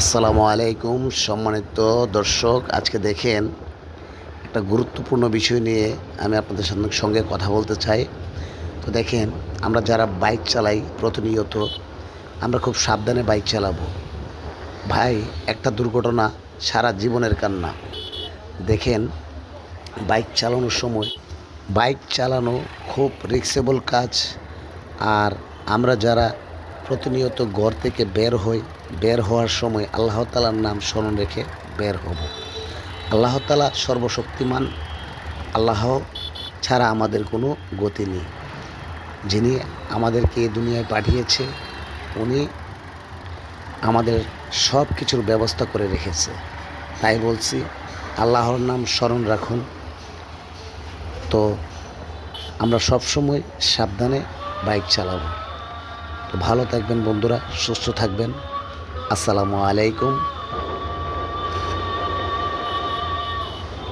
আসসালামু আলাইকুম সম্মানিত দর্শক। আজকে দেখেন একটা গুরুত্বপূর্ণ বিষয় নিয়ে আমি আপনাদের সঙ্গে সঙ্গে কথা বলতে চাই। তো দেখেন, আমরা যারা বাইক চালাই প্রতিনিয়ত, আমরা খুব সাবধানে বাইক চালাবো। ভাই, একটা দুর্ঘটনা সারা জীবনের কান্না। দেখেন, বাইক চালানোর সময় বাইক চালানো খুব রিক্সেবল কাজ। আর আমরা যারা প্রতিনিয়ত ঘর থেকে বের হই বের হওয়ার সময় আল্লাহ তালার নাম স্মরণ রেখে বের হব। আল্লাহ তালা সর্বশক্তিমান, আল্লাহ ছাড়া আমাদের কোনো গতি নেই। যিনি আমাদেরকে এই দুনিয়ায় পাঠিয়েছে, উনি আমাদের সব কিছুর ব্যবস্থা করে রেখেছে। তাই বলছি, আল্লাহর নাম স্মরণ রাখুন। তো আমরা সব সময় সাবধানে বাইক চালাবো। তো ভালো থাকবেন বন্ধুরা, সুস্থ থাকবেন। আসসালামু আলাইকুম।